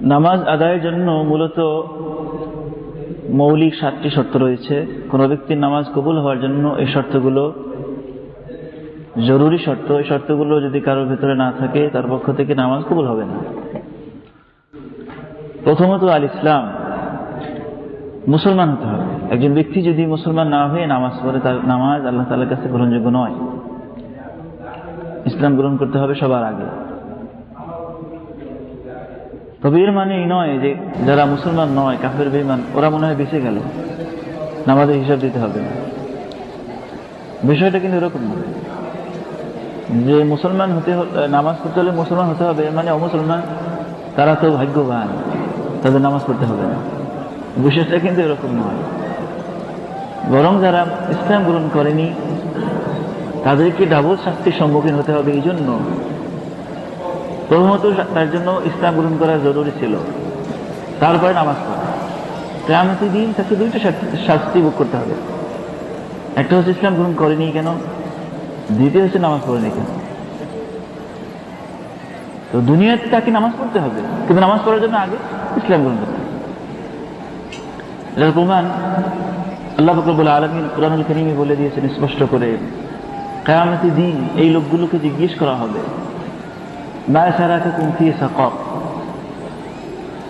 নামাজ আদায়ের জন্য মূলত মৌলিক সাতটি শর্ত রয়েছে। কোনো ব্যক্তির নামাজ কবুল হওয়ার জন্য এই শর্তগুলো জরুরি শর্ত। এই শর্তগুলো যদি কারোর ভেতরে না থাকে, তার পক্ষ থেকে নামাজ কবুল হবে না। প্রথমত আল ইসলাম মুসলমান হতে হবে। একজন ব্যক্তি যদি মুসলমান না হয়ে নামাজ পড়ে, তার নামাজ আল্লাহ তালার কাছে গ্রহণযোগ্য নয়। ইসলাম গ্রহণ করতে হবে সবার আগে। তবে এর মানে নয় যে যারা মুসলমান নয়, কাফের বেমান ওরা মনে হয় বেঁচে গেল। নামাজের হিসাব দিতে হবে না। বিষয়টা কিন্তু এরকম না। যে মুসলমান হতে নামাজ পড়তে হলে মুসলমান হতে হবে মানে অমুসলমান, তারা তো ভাগ্যবান, তাদের নামাজ পড়তে হবে না। বিষয়টা কিন্তু এরকম নয়। বরং যারা ইসলাম গ্রহণ করেনি, তাদেরকে ডাবল শাস্তির সম্মুখীন হতে হবে, এই জন্য প্রথমত তার জন্য ইসলাম গ্রহণ করা জরুরি ছিল। তারপরে নামাজ পড়া। কেয়ামতি দিন তাকে দুইটা শাস্তি ভোগ করতে হবে। একটা হচ্ছে ইসলাম গ্রহণ করেনি কেন? দ্বিতীয় হচ্ছে নামাজ পড়েনি কেন? তো দুনিয়াতে তাকে নামাজ পড়তে হবে। কিন্তু নামাজ পড়ার জন্য আগে ইসলাম গ্রহণ করতে হবে। প্রমাণ আল্লাহ ফকরবুল আলমিন কোরআনুল করিমে বলে দিয়েছেন স্পষ্ট করে কেয়ামতি দিন এই লোকগুলোকে জিজ্ঞেস করা হবে।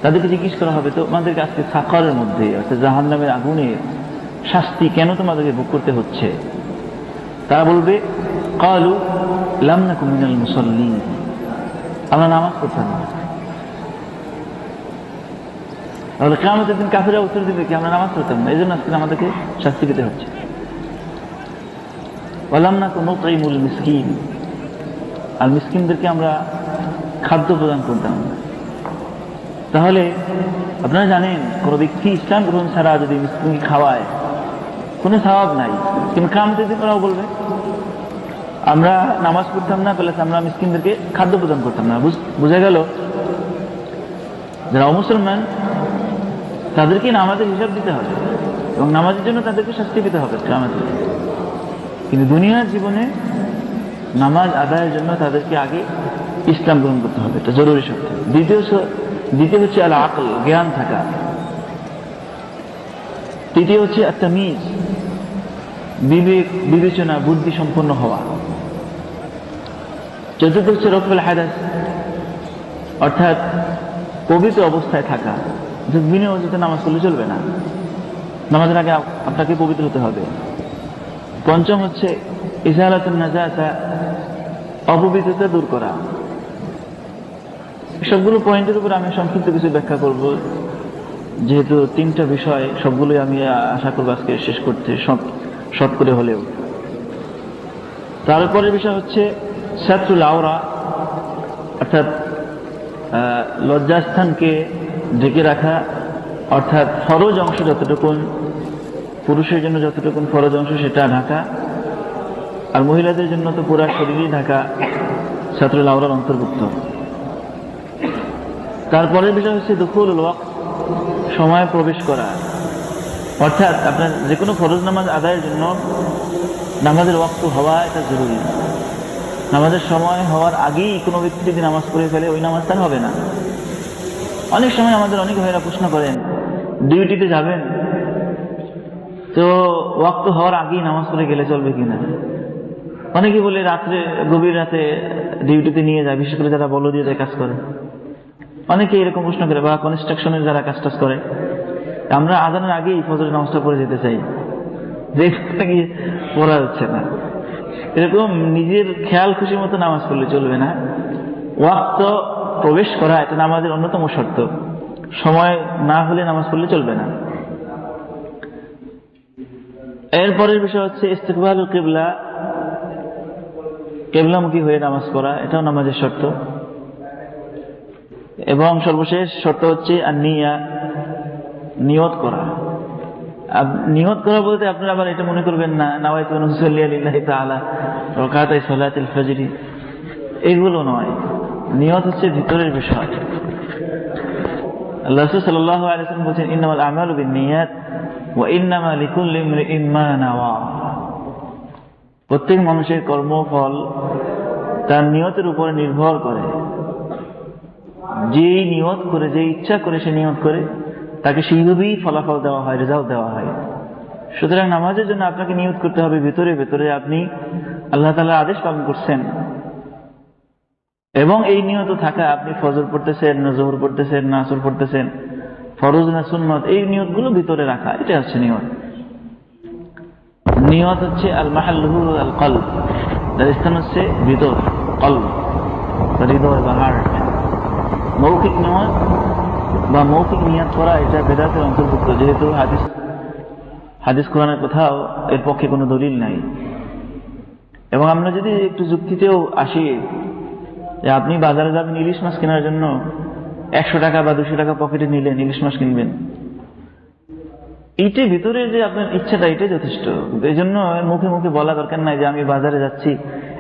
তাদেরকে জিজ্ঞেস করা হবে তোমাদেরকে আজকে সাকরের মধ্যে, অর্থাৎ জাহান নামের আগুনে শাস্তি কেন তোমাদেরকে ভোগ করতে হচ্ছে? তারা বলবে, কালু লামনা কুমিনাল মুসল্লি আমরা নামাজ পড়তাম না তাহলে কেমন দিন কাফেরা উত্তর দিবে কি, আমরা নামাজ পড়তাম না। এই জন্য আজকে আমাদেরকে শাস্তি পেতে হচ্ছে। বললাম না কোনো তাইমুল মিসকিন। আর মিসকিনদেরকে আমরা খাদ্য প্রদান করতাম। তাহলে আপনারা জানেন, কোনো ব্যক্তি ইসলাম গ্রহণ ছাড়া যদি মিসকিনকে খাওয়ায়, কোনো স্বভাব নাই। কিন্তু কামতে দিন ওরাও বলবে, আমরা নামাজ পড়তাম না প্লাস আমরা মিসকিনদেরকে খাদ্য প্রদান করতাম না। বোঝা গেল? যারা অমুসলমান, তাদেরকে নামাজের হিসাব দিতে হবে এবং নামাজের জন্য তাদেরকে শাস্তি পেতে হবে আমাদের কিন্তু দুনিয়ার জীবনে নামাজ আদায়ের জন্য তাদেরকে আগে ইসলাম গ্রহণ করতে হবে, এটা জরুরি শর্ত। দ্বিতীয় দ্বিতীয় হচ্ছে আল আকল জ্ঞান থাকা। তৃতীয় হচ্ছে একটা মিজ বিবেক, বিবেচনা, বুদ্ধি সম্পন্ন হওয়া। চতুর্থ হচ্ছে রফেল হাদাস, অর্থাৎ পবিত্র অবস্থায় থাকা। বিনা অজুতে নামাজ পড়লে চলবে না। নামাজের আগে আপনাকে পবিত্র হতে হবে। পঞ্চম হচ্ছে ইসালাতুন নাজাসা অপবিত্রতা দূর করা। সবগুলো পয়েন্টের উপর আমি সংক্ষিপ্ত কিছু ব্যাখ্যা করব। যেহেতু তিনটা বিষয়, সবগুলোই আমি আশা করব আজকে শেষ করতে শর্ট করে হলেও। তারপরের বিষয় হচ্ছে সাতুল আওরা, অর্থাৎ লজ্জাস্থানকে ঢেকে রাখা, অর্থাৎ ফরজ অংশ যতটুকুন, পুরুষের জন্য যতটুকুন ফরজ অংশ সেটা ঢাকা। আর মহিলাদের জন্য তো পুরা শরীরই ঢাকা ছাত্রুল আওরার অন্তর্ভুক্ত। তারপরের বিষয় হচ্ছে দুপুর ওয়াক সময় প্রবেশ করা। অর্থাৎ আপনার যে কোনো ফরজ নামাজ আদায়ের জন্য নামাজের ওয়াক্ত হওয়া এটা জরুরি। নামাজের সময় হওয়ার আগেই কোনো ব্যক্তি যদি নামাজ পড়ে ফেলে, ওই নামাজ তার হবে না। অনেক সময় আমাদের অনেক ভাইরা প্রশ্ন করেন, ডিউটিতে যাবেন? তো ওয়াক্ত হওয়ার আগেই নামাজ পড়ে গেলে চলবে কিনা? অনেকে বলে রাত্রে, গভীর রাতে ডিউটিতে নিয়ে যায়, বিশেষ করে যারা বলো দিয়ে যায় কাজ করে। অনেকে এরকম প্রশ্ন করে, বা কনস্ট্রাকশনের যারা কাজ টাজ করে। আমরা আজানের আগেই ফজরের নামাজটা পড়ে যেতে চাই। যে পড়া হচ্ছে না। এরকম নিজের খেয়াল খুশি মতো নামাজ পড়লে চলবে না। ওয়াক্ত প্রবেশ করা এটা নামাজের অন্যতম শর্ত। সময় না হলে নামাজ পড়লে চলবে না। এরপরের বিষয় হচ্ছে ইস্তেকবাল কেবলা। কেবলামুখী হয়ে নামাজ পড়া? এটাও নামাজের শর্ত। এবং সর্বশেষ শর্ত হচ্ছে আর নিয়া নিয়ত করা। নিয়ত করা বলতে আপনারা আবার এটা মনে করবেন না, নাওয়াইতু নুসাল্লি আলিল্লাহি তাআলা রাকাতাই সালাতিল ফজরি। এগুলো নয়। নিয়ত হচ্ছে ভিতরের বিষয়। আল্লাহ ওয়াসাল্লাম বলেন ইন্নামাল আমালু বিন্নিয়াত ওয়া ইন্নামা লিকুল্লি ইমরিইন মা নাওয়া। প্রত্যেক মানুষের কর্মফল তার নিয়তের উপরে নির্ভর করে। যেই নিয়ত করে, যে ইচ্ছা করে সে নিয়ত করে, তাকে সেইভাবেই ফলাফল দেওয়া হয় রেজাল্ট দেওয়া হয়। সুতরাং নামাজের জন্য আপনাকে নিয়ত করতে হবে ভেতরে ভেতরে আপনি আল্লাহ তালার আদেশ পালন করছেন। এবং এই নিয়ত থাকা, আপনি ফজর পড়তেছেন, না জোহর পড়তেছেন, না আসর পড়তেছেন, ফরজ না সুন্নত, এই নিয়তগুলো ভিতরে রাখা এটা হচ্ছে নিয়ত। নিয়ত হচ্ছে আল মাহাল্লুহু আল কল যার স্থান হচ্ছে ভিতর কল হৃদয় বা হার্ট মৌখিক নিয়ত বা মৌখিক নিয়ত করা এটা বেদাতের অন্তর্ভুক্ত। যেহেতু হাদিস হাদিস কোরআনের কোথাও এর পক্ষে কোনো দলিল নাই। এবং আমরা যদি একটু যুক্তিতেও আসি, যে আপনি বাজারে যাবেন ইলিশ মাছ কেনার জন্য, একশো টাকা বা দুশো টাকা পকেটে নিলেন, ইলিশ মাছ কিনবেন। এইটার ভিতরে যে আপনার ইচ্ছাটা, এটাই যথেষ্ট। এই জন্য মুখে মুখে বলা দরকার নাই যে আমি বাজারে যাচ্ছি,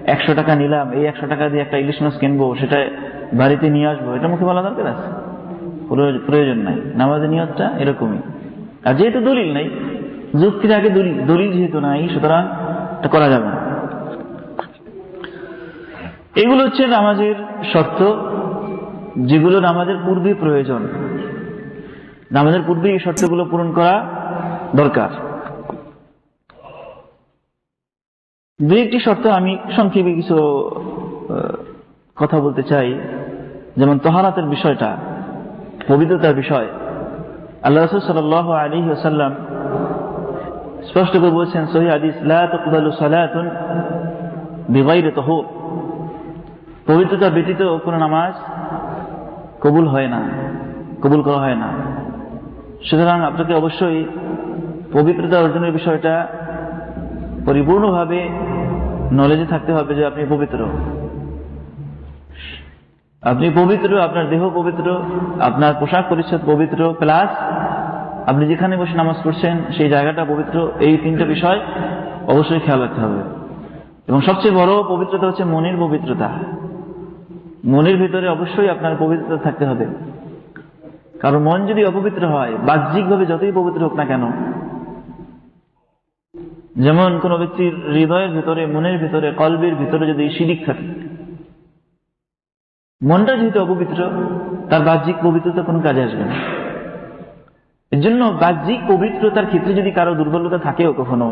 একশো টাকা নিলাম, এই একশো টাকা দিয়ে একটা ইলিশ মাছ কিনবো, সেটা বাড়িতে নিয়ে আসব, এটা মুখে বলা দরকার আছে। প্রয়োজন- নাই। নামাজের নিয়তটা এরকমই। আর যেহেতু দলিল নাই, যুক্তির আগে দলিল দলিল যেহেতু নাই, সুতরাং করা যাবে না। এগুলো হচ্ছে নামাজের শর্ত, যেগুলো নামাজের পূর্বে প্রয়োজন। নামাজের পূর্বে এই শর্তগুলো পূরণ করা দরকার। দু একটি শর্ত আমি সংক্ষেপে কিছু কথা বলতে চাই। যেমন তহারাতের বিষয়টা, পবিত্রতার বিষয়। আল্লাহ রসুল সাল আলী ওসাল্লাম স্পষ্ট করে বলছেন, সহি সালাতুন বিগাইরে তহুর। পবিত্রতা ব্যতীত কোনো নামাজ কবুল হয় না, কবুল করা হয় না। সুতরাং আপনাকে অবশ্যই পবিত্রতা অর্জনের বিষয়টা পরিপূর্ণভাবে নলেজে থাকতে হবে যে আপনি পবিত্র। আপনি পবিত্র, আপনার দেহ পবিত্র, আপনার পোশাক পরিচ্ছদ পবিত্র প্লাস আপনি যেখানে বসে নামাজ পড়ছেন, সেই জায়গাটা পবিত্র, এই তিনটা বিষয় অবশ্যই খেয়াল রাখতে হবে। এবং সবচেয়ে বড় পবিত্রতা হচ্ছে মনের পবিত্রতা। মনের ভিতরে অবশ্যই আপনার পবিত্রতা থাকতে হবে। কারণ মন যদি অপবিত্র হয়, বাহ্যিকভাবে যতই পবিত্র হোক না কেন যেমন কোন ব্যক্তির হৃদয়ের ভিতরে, মনের ভিতরে, কলবের ভিতরে যদি শিরিক থাকে, মনটা যেহেতু অপবিত্র, তার বাহ্যিক পবিত্রতা কোনো কাজে আসবে না। এর জন্য বাহ্যিক পবিত্রতার ক্ষেত্রে যদি কারও দুর্বলতা থাকেও কখনো,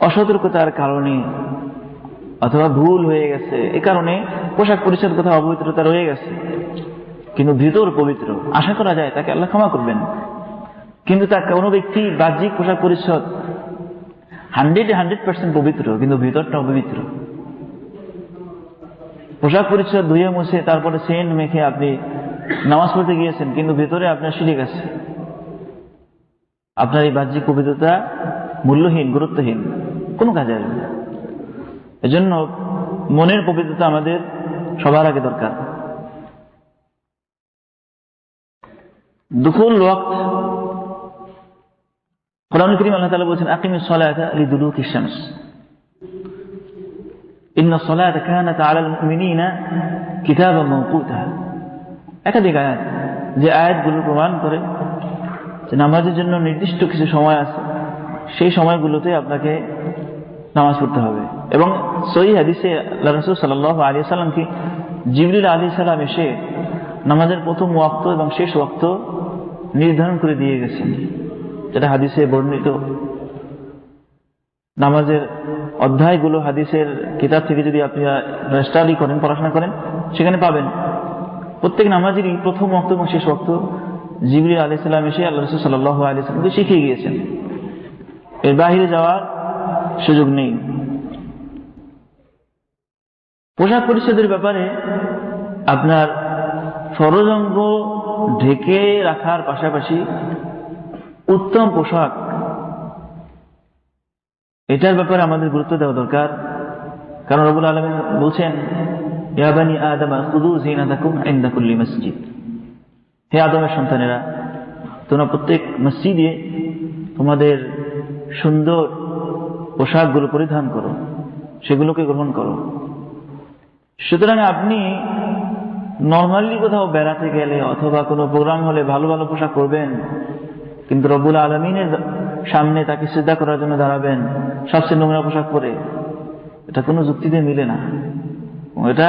অসতর্কতার কারণে অথবা ভুল হয়ে গেছে, এ কারণে পোশাক পরিচ্ছদ কোথাও অপবিত্রতা রয়ে গেছে, কিন্তু ভিতর পবিত্র, আশা করা যায় তাকে আল্লাহ ক্ষমা করবেন। কিন্তু তার কোনো ব্যক্তি বাহ্যিক পোশাক পরিচ্ছদ হান্ড্রেড হান্ড্রেড পার্সেন্ট পবিত্র, কিন্তু ভিতরটা অপবিত্র পোশাক পরিচ্ছদ ধুয়ে মুছে তারপরে সেন্ট মেখে আপনি নামাজ পড়তে গিয়েছেন, কিন্তু ভিতরে আপনার শিরিক আছে। আপনার এই বাহ্যিক পবিত্রতা মূল্যহীন, গুরুত্বহীন, কোনো কাজে আসবে না। এজন্য মনের পবিত্রতা আমাদের সবার আগে দরকার। দুকুল ওয়াক্ত কোরআন করিম আল্লাহ তাআলা বলছেন, আকিমিস সালাতা লিদুলুকি শামস। ইন্না সালাতা কানাত আলাল মাওকুতা। একাধিক আয়াত, যে আয়াতগুলো প্রমাণ করে যে নামাজের জন্য নির্দিষ্ট কিছু সময় আছে, সেই সময়গুলোতে আপনাকে নামাজ পড়তে হবে। এবং সহি হাদিসে আল্লাহ রসুল সাল্লাহ আলী সাল্লামকে জিবরিল আলী সাল্লাম এসে নামাজের প্রথম ওয়াক্ত এবং শেষ ওয়াক্ত নির্ধারণ করে দিয়ে গেছেন। যেটা হাদিসে বর্ণিত। নামাজের অধ্যায়গুলো হাদিসের কিতাব থেকে যদি আপনি স্টাডি করেন, পড়াশোনা করেন, সেখানে পাবেন। প্রত্যেক নামাজেরই প্রথম ওয়াক্ত এবং শেষ ওয়াক্ত জিবরি আলি সাল্লাম এসে আল্লাহ রসুল সাল্লাহ আলি সাল্লামকে শিখিয়ে গিয়েছেন। এর বাহিরে যাওয়ার সুযোগ নেই। পোশাক পরিচ্ছদের ব্যাপারে আপনার ফরজ অঙ্গ ঢেকে রাখার পাশাপাশি উত্তম পোশাক। এটার ব্যাপারে আমাদের গুরুত্ব দেওয়া দরকার। কারণ রবুল আলমিন বলছেন ইয়াবানি আদমা মসজিদ। হে আদমের সন্তানেরা, তোমরা প্রত্যেক মসজিদে তোমাদের সুন্দর পোশাকগুলো পরিধান করো, সেগুলোকে গ্রহণ করো। সুতরাং আপনি নর্মালি কোথাও বেড়াতে গেলে অথবা কোনো প্রোগ্রাম হলে ভালো ভালো পোশাক পরবেন কিন্তু রবুল আলমিনের সামনে তাকে সিদ্ধা করার জন্য দাঁড়াবেন, সবচেয়ে নোংরা পোশাক পরে। এটা কোনো যুক্তিতে মিলে না। এটা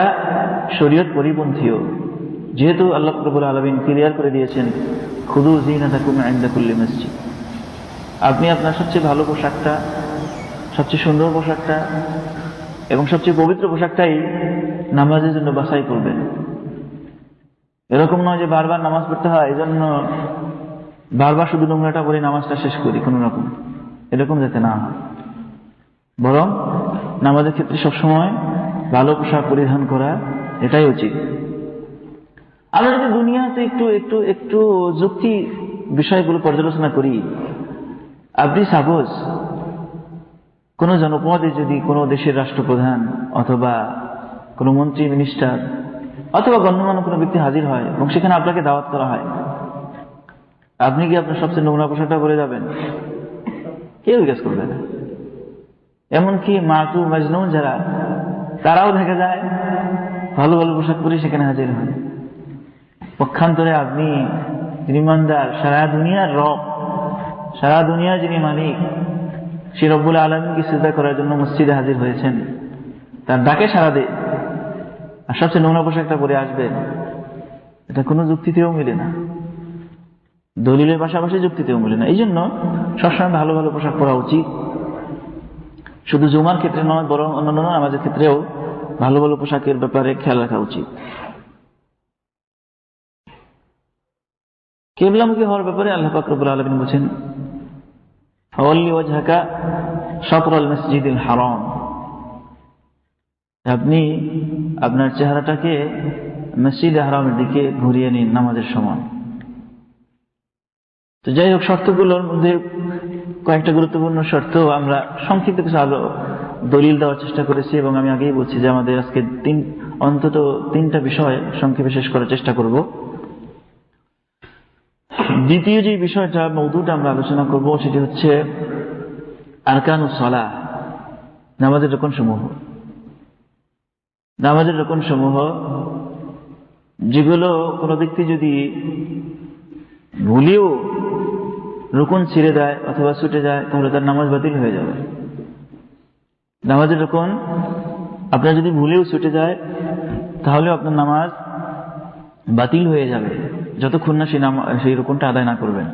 শরীয়ত পরিপন্থীও যেহেতু আল্লাহ রবুল আলমিন ক্লিয়ার করে দিয়েছেন, খুদু জিনা থাকুন আইন্দাকুল্লি মসজিদ। আপনি আপনার সবচেয়ে ভালো পোশাকটা, সবচেয়ে সুন্দর পোশাকটা এবং সবচেয়ে পবিত্র পোশাকটাই নামাজের জন্য বাছাই করবেন। এরকম নয় যে বারবার নামাজ পড়তে হয় এই জন্য বারবার শুধু নোংরাটা বলে নামাজটা শেষ করি, কোনো রকম। এরকম যাতে না বরং নামাজের ক্ষেত্রে সবসময় ভালো পোশাক পরিধান করা, এটাই উচিত। আমরা যদি দুনিয়াতে একটু একটু একটু যুক্তি বিষয়গুলো পর্যালোচনা করি, আপনি সাপোজ কোনো জনপদে যদি কোনো দেশের রাষ্ট্রপ্রধান অথবা কোনো মন্ত্রী মিনিস্টার অথবা গণ্যমান্য কোনো ব্যক্তি হাজির হয় এবং সেখানে আপনাকে দাওয়াত করা হয় আপনি কি আপনার সবচেয়ে নোংরা পোশাকটা পরে যাবেন? কেউ জিজ্ঞেস করবে না। এমনকি মাতু মাজনুন যারা, তারাও দেখা যায়, ভালো ভালো পোশাক পরে সেখানে হাজির হয়। পক্ষান্তরে আপনি ইমানদার, সারা দুনিয়ার রব, সারা দুনিয়ার যিনি মালিক, সে রব্বুল আলমীকে সিদ্ধা করার জন্য মসজিদে হাজির হয়েছেন? তার ডাকে সারা দে আর সবচেয়ে নোংরা পোশাকটা পরে আসবে, এটা কোনো যুক্তিতেও মিলে না। দলিলের পাশাপাশি যুক্তিতেও মিলে না। এই জন্য সবসময় ভালো ভালো পোশাক পরা উচিত। শুধু জুমার ক্ষেত্রে নয়, বরং অন্যান্য আমাদের ক্ষেত্রেও ভালো ভালো পোশাকের ব্যাপারে খেয়াল রাখা উচিত। কেবলামুখী হওয়ার ব্যাপারে আল্লাহ ফাকরবুল আলমিন বলছেন, ফওয়াল্লি ওয়াজহাকা সতরাল মসজিদুল হারাম। আপনি আপনার চেহারাটাকে মসজিদ হারামের দিকে ঘুরিয়ে নিন নামাজের সময়। তো যাই হোক, শর্তগুলোর মধ্যে কয়েকটা গুরুত্বপূর্ণ শর্ত। আমরা সংক্ষিপ্ত কিছু আলো দলিল দেওয়ার চেষ্টা করেছি এবং আমি আগেই বলছি যে আমাদের আজকে তিন, অন্তত তিনটা বিষয় সংক্ষেপে শেষ করার চেষ্টা করব। দ্বিতীয় যে বিষয়টা, মৌদুটা আমরা আলোচনা করব, সেটি হচ্ছে আরকানু সলা, নামাজের রকম সমূহ নামাজের রকম সমূহ যেগুলো কোনো ব্যক্তি যদি ভুলেও রুকুন ছিঁড়ে দেয় অথবা ছুটে যায়, তাহলে তার নামাজ বাতিল হয়ে যাবে। নামাজের রকম আপনার যদি ভুলেও ছুটে যায়, তাহলেও আপনার নামাজ বাতিল হয়ে যাবে, যতক্ষণ না সেই সেই রকমটা আদায় না করবেন।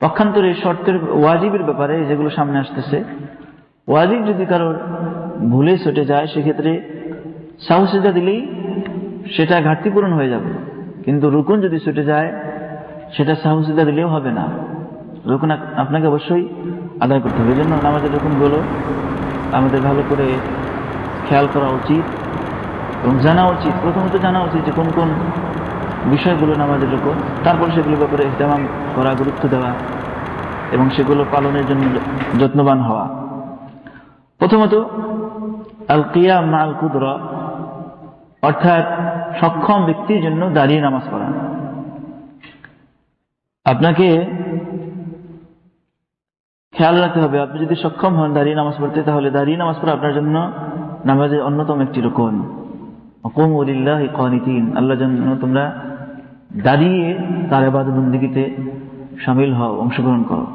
পক্ষান্তরে শর্তের ওয়াজিবের ব্যাপারে যেগুলো সামনে আসতেছে, ওয়াজিব যদি কারোর ভুলে ছুটে যায়, সেক্ষেত্রে সাহসিদা দিলেই সেটা ঘাটতি পূরণ হয়ে যাবে। কিন্তু রুকুন যদি ছুটে যায় সেটা সাহসিদা দিলেও হবে না। রুকুন আপনাকে অবশ্যই আদায় করতে হবে। এই জন্য নামাজের রুকুনগুলো আমাদের ভালো করে খেয়াল করা উচিত এবং জানা উচিত। প্রথমত জানা উচিত যে কোন কোন বিষয়গুলো নামাজের রুকুন, তারপর সেগুলোর ব্যাপারে ইহতেমাম করা, গুরুত্ব দেওয়া এবং সেগুলো পালনের জন্য যত্নবান হওয়া। প্রথমত আল কিয়াম মা আল কুদরা অর্থাৎ সক্ষম ব্যক্তির জন্য দাঁড়িয়ে নামাজ পড়া। আপনাকে খেয়াল রাখতে হবে, আপনি যদি সক্ষম হন দাঁড়িয়ে নামাজ পড়তে, তাহলে দাঁড়িয়ে নামাজ পড়া আপনার জন্য নামাজের অন্যতম একটি রকম হুকুম উলিল্লাহ কনিতিন আল্লাহ জন্য তোমরা দাঁড়িয়ে তার এবাদ বন্দিগিতে সামিল হও, অংশগ্রহণ করো।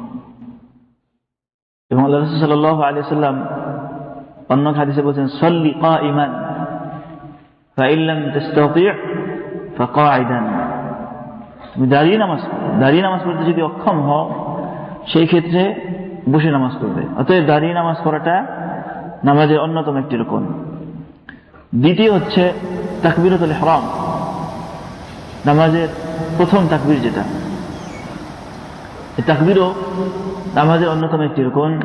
এবং আল্লাহ রসুল সাল্লাহ আলি সাল্লাম অন্য হাদিসে বলছেন, সল্লি কা ইমান ফাইল্লাম তুমি দাঁড়িয়ে নামাজ দাঁড়িয়ে নামাজ পড়তে যদি অক্ষম হও, সেই ক্ষেত্রে বসে নামাজ পড়বে। অতএব দাঁড়িয়ে নামাজ পড়াটা নামাজের অন্যতম একটি রকম দ্বিতীয় হচ্ছে তাকবিরতুল হরাম নামাজের প্রথম তাকবির যেটা। তাকবিরও নামাজের অন্যতম একটি রকম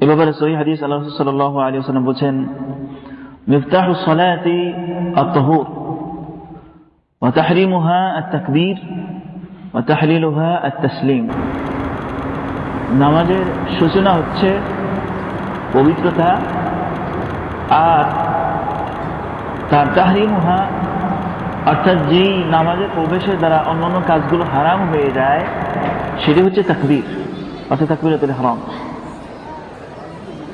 এ ব্যাপারে সহি হাদিস আল্লাহ সাল্লাহ আলী সাল্লাম বলছেন মিফতাহ সলাতি আত্মহুর وتحريمها التكبير وتحليلها التسليم নামাজের সূচনা হচ্ছে পবিত্রতা আর তার তাহরিমুহা অর্থাৎ যেই নামাজের প্রবেশের দ্বারা অন্যান্য কাজগুলো হারাম হয়ে যায় সেটি হচ্ছে তাকবীর অর্থাৎ তাকবিরাতুল হারাম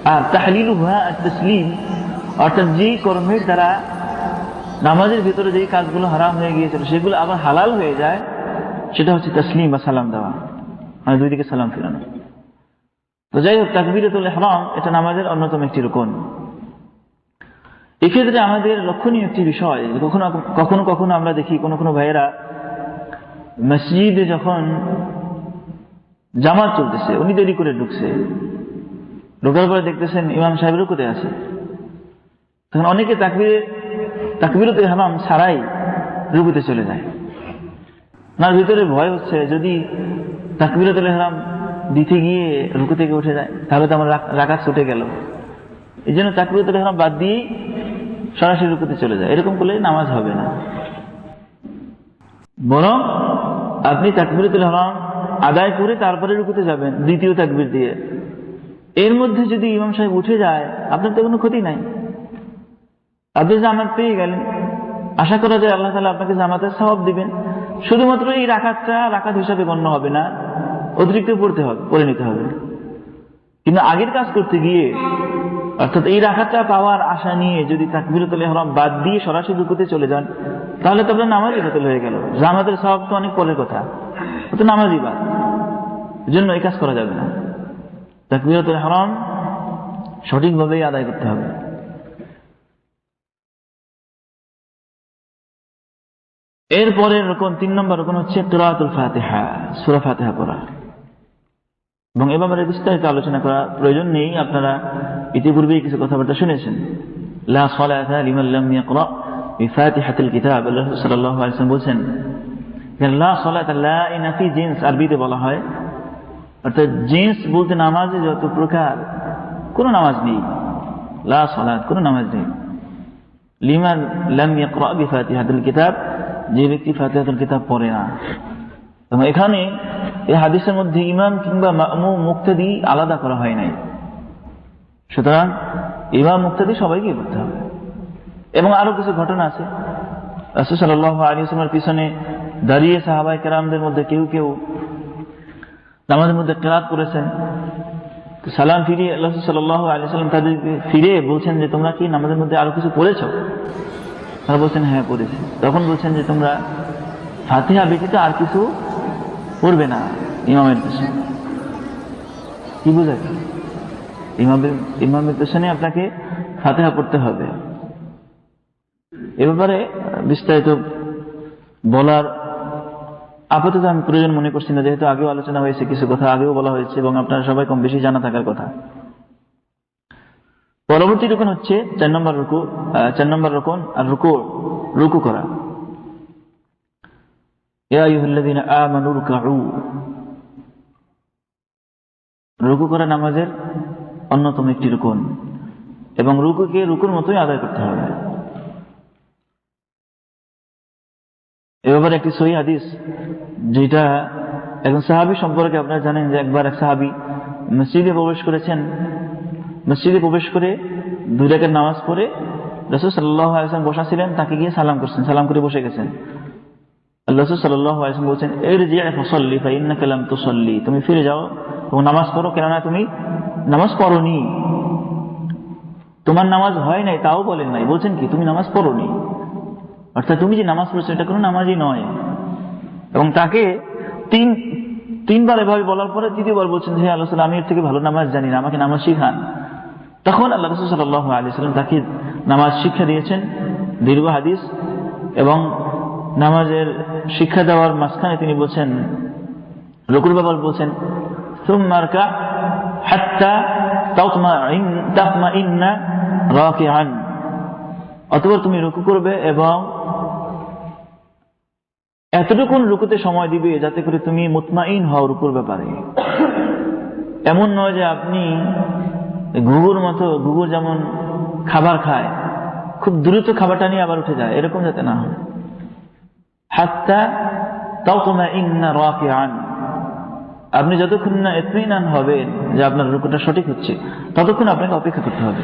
আর তাহলিলুহা আর তসলিম অর্থাৎ যেই কর্মের দ্বারা নামাজের ভিতরে যেই কাজগুলো হারাম হয়ে গিয়েছিল, সেগুলো আবার হালাল হয়ে যায়, সেটা হচ্ছে তসলিম বা সালাম দেওয়া। মানে দুই দিকে সালাম ফিরানো। তো যাই হোক, তাকবিরাতুল হারাম এটা নামাজের অন্যতম একটি রকম এক্ষেত্রে আমাদের লক্ষণীয় একটি বিষয় কখনো কখনো কখনো আমরা দেখি, কোনো কোনো ভাইয়েরা মসজিদে যখন জামাত চলতেছে, উনি দেরি করে ঢুকছে। ঢোকার পরে দেখতেছেন ইমাম সাহেবেরও কোথায় আছে। তখন অনেকে তাকবির তাকবিরতে হামাম ছাড়াই রুকুতে চলে যায়। ওনার ভিতরে ভয় হচ্ছে, যদি তাকবিরতুল হারাম দিতে গিয়ে রুকু থেকে উঠে যায়, তাহলে তো আমার রাখা ছুটে গেল। এই জন্য তাকবিরতুল হারাম বাদ দিয়েই সরাসরি রুকুতে চলে যায়। এরকম করলে নামাজ হবে না। বরং আপনি তাকবিরতুল হারাম আদায় করে তারপরে রুকুতে যাবেন, দ্বিতীয় তাকবির দিয়ে। এর মধ্যে যদি ইমাম সাহেব উঠে যায়, আপনার তো কোনো ক্ষতি নাই। আপনি জামাত পেয়ে গেলেন। আশা করা যায় আল্লাহ তালা আপনাকে জামাতের স্বভাব দিবেন। শুধুমাত্র এই রাখাতটা রাখাত হিসাবে গণ্য হবে না, অতিরিক্ত পড়তে হবে, পড়ে নিতে হবে। কিন্তু আগের কাজ করতে গিয়ে, অর্থাৎ এই রাখাতটা পাওয়ার আশা নিয়ে যদি তাকবিরতুল ইহরাম বাদ দিয়ে সরাসরি রুকুতে চলে যান, তাহলে তো আপনার নামাজই বাতিল হয়ে গেল। জামাতের স্বভাব তো অনেক পরের কথা। তো নামাজই বাদ। জন্য এই কাজ করা যাবে না। তাকবিরতুল ইহরাম সঠিকভাবেই আদায় করতে হবে। এরপরে রকম তিন নম্বর রকম হচ্ছে তুরাতুল ফাতেহা, সুরা ফাতেহা পড়া। এবং এ ব্যাপারে বিস্তারিত আলোচনা করা প্রয়োজন নেই, আপনারা ইতিপূর্বেই কিছু কথাবার্তা শুনেছেন। লা সালাতা লিমান লাম ইয়াকরা বিফাতিহাতিল কিতাব, আল্লাহ সাল্লাল্লাহু আলাইহি ওয়াসাল্লাম বলছেন লা সালাতা লা ইনাফি জিন্স আরবিতে বলা হয়। অর্থাৎ জিন্স বলতে নামাজে যত প্রকার, কোন নামাজ নেই। লা সালাত কোন নামাজ নেই। লিমান লাম ইয়াকরা বিফাতিহাতিল কিতাব যে ব্যক্তি ফাতিহাতুল কিতাব পড়ে না। এবং এখানে এই হাদিসের মধ্যে ইমাম কিংবা মামু মুক্তাদি আলাদা করা হয় নাই। সুতরাং ইমাম মুক্তাদি সবাইকে করতে হবে। এবং আরও কিছু ঘটনা আছে। পিছনে দাঁড়িয়ে সাহাবাই কেরামদের মধ্যে কেউ কেউ নামাজের মধ্যে কেরাত করেছেন। সালাম ফিরিয়ে আল্লাহ সাল্লাল্লাহু আলাইহি ওয়াসাল্লাম তাদেরকে ফিরে বলছেন যে, তোমরা কি নামাজের মধ্যে আরও কিছু পড়েছো? তারা বলছেন হ্যাঁ পড়েছি তখন বলছেন যে, তোমরা ফাতিহা ব্যতীত আর কিছু পড়বে না ইমামের পেছনে কি বোঝায় ইমামের ইমামের পেছনে আপনাকে ফাতিহা পড়তে হবে। এ ব্যাপারে বিস্তারিত বলার আপাতত আমি প্রয়োজন মনে করছি না, যেহেতু আগেও আলোচনা হয়েছে, কিছু কথা আগেও বলা হয়েছে এবং আপনারা সবাই কম বেশি জানা থাকার কথা। পরবর্তী রকম হচ্ছে চার নম্বর রুকু চার নম্বর রকম আর রুকু রুকু করা। রুকু করা নামাজের অন্যতম একটি রুকুন। এবং রুকুকে রুকুর মতোই আদায় করতে হবে। এ ব্যাপারে একটি সহি হাদিস, যেটা একজন সাহাবি সম্পর্কে আপনারা জানেন যে একবার এক সাহাবি মসজিদে প্রবেশ করেছেন মসজিদে প্রবেশ করে দুই নামাজ পড়ে রসুল সাল্লাহ আলসালাম বসা ছিলেন তাকে গিয়ে সালাম করছেন, সালাম করে বসে গেছেন। রসুল সাল্লাহ আলসালাম বলছেন এর যে ফসল্লি বা ইন্না কালাম তো সল্লি তুমি ফিরে যাও এবং নামাজ পড়ো, কেননা তুমি নামাজ পড়নি। তোমার নামাজ হয় নাই, তাও বলেন নাই। বলছেন কি, তুমি নামাজ পড়নি। অর্থাৎ তুমি যে নামাজ পড়ছো, এটা কোনো নামাজই নয়। এবং তাকে তিন, তিনবার এভাবে বলার পরে তৃতীয়বার বলছেন যে আল্লাহ আমি এর থেকে ভালো নামাজ জানি না, আমাকে নামাজ শিখান। তখন আল্লাহ রসুল সাল্লাহ আলি সাল্লাম তাকে নামাজ শিক্ষা দিয়েছেন, দীর্ঘ হাদিস এবং নামাজের শিক্ষা দেওয়ার মাঝখানে তিনি বলছেন, রকুর বাবার বলছেন অতবার তুমি রুকু করবে এবং এতটুকুন রুকুতে সময় দিবে যাতে করে তুমি মুতমাইন হও রুকুর ব্যাপারে। এমন নয় যে আপনি গুগুর মতো, ঘুঘুর যেমন খাবার খায়, খুব দ্রুত খাবারটা নিয়ে আবার উঠে যায়, এরকম যাতে না হয়। হাত্তা তাওকমা ইন্না রাকিআন। আপনি যতক্ষণ না এতমিনান হবেন যে আপনার রুকুটা সঠিক হচ্ছে, ততক্ষণ আপনাকে অপেক্ষা করতে হবে।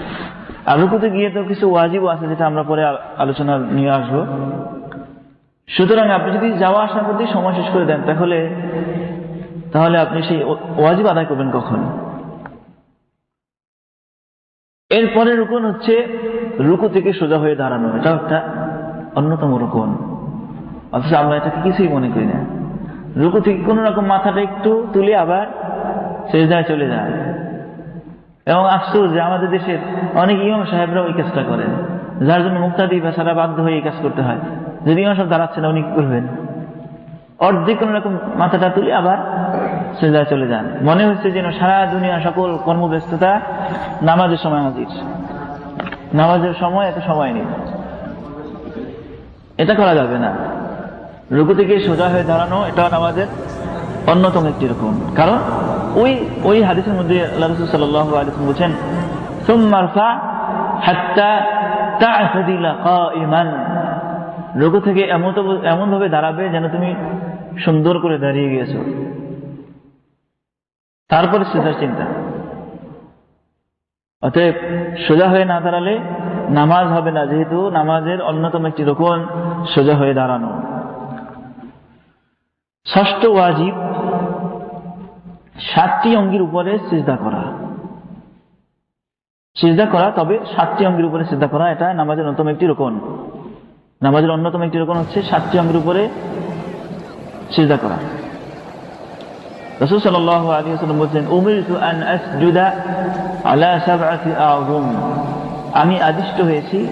আর রুকুতে গিয়ে তো কিছু ওয়াজিবও আছে যেটা আমরা পরে আলোচনা নিয়ে আসব। সুতরাং আপনি যদি যাওয়া আসার মধ্যেই সময় শেষ করে দেন, তাহলে তাহলে আপনি সেই ওয়াজিব আদায় করবেন কখন? এরপরে রুকন হচ্ছে রুকু থেকে সোজা হয়ে দাঁড়ানো। এটা একটা অন্যতম রুকন। অথচ আমরা এটাকে কিছুই মনে করি না। রুকু থেকে কোন রকম মাথাটা একটু তুলে আবার সেজদায় চলে যায়। এবং আশ্চর্য যে আমাদের দেশের অনেক ইমাম সাহেবরা ওই কাজটা করেন। যার জন্য মুক্তাদি বা সারা বাধ্য হয়ে এই কাজ করতে হয়। যদি ইমাম সাহেব দাঁড়াচ্ছে না, উনি কি করবেন? অর্ধেক কোন রকম মাথাটা তুলে আবার সেজায় চলে যান। মনে হচ্ছে যেন সারা দুনিয়া সকল কর্মব্যস্ততা নামাজের সময় হাজির। নামাজের সময় এত সময় নেই। এটা করা যাবে না। রুকু থেকে সোজা হয়ে দাঁড়ানো, এটা নামাজের অন্যতম একটি রকম। কারণ ওই ওই হাদিসের মধ্যে আল্লাহ রসুল সাল্লাহ আলিস বলছেন সুম্মারফা হাত্তা রুকু থেকে এমন এমন ভাবে দাঁড়াবে যেন তুমি সুন্দর করে দাঁড়িয়ে গিয়েছো। তারপরে সেটার চিন্তা। অতএব সোজা হয়ে না দাঁড়ালে নামাজ হবে না, যেহেতু নামাজের অন্যতম একটি রোকন সোজা হয়ে দাঁড়ানো। ষষ্ঠ ওয়াজিব, সাতটি অঙ্গের উপরে সিজদা করা। সিজদা করা, তবে সাতটি অঙ্গের উপরে সিজদা করা, এটা নামাজের অন্যতম একটি রোকন। নামাজের অন্যতম একটি রোকন হচ্ছে সাতটি অঙ্গের উপরে সিজদা করা। রসুল সাল আলী হাসলাম বলছেন উমির আন আসজুদা আলা সাবাতি আমি আদিষ্ট হয়েছি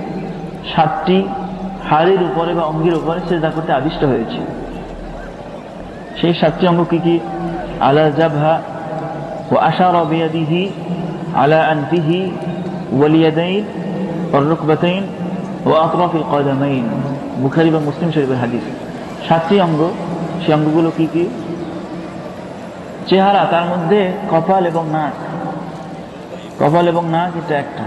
সাতটি হাড়ের উপরে বা অঙ্গের উপরে সেজদা করতে আদিষ্ট হয়েছে। সেই সাতটি অঙ্গ কি কি? আলা জাভা ও আশার বিয়াদিহি আলা আনতিহি ওয়ালিয়াদাইন অরুকবাতাইন ও আকরফি কদামাইন। বুখারি বা মুসলিম শরীফের হাদিস। সাতটি অঙ্গ, সেই অঙ্গগুলো কি কি? চেহারা তার মধ্যে কপাল এবং নাক। কপাল এবং নাক এটা একটা।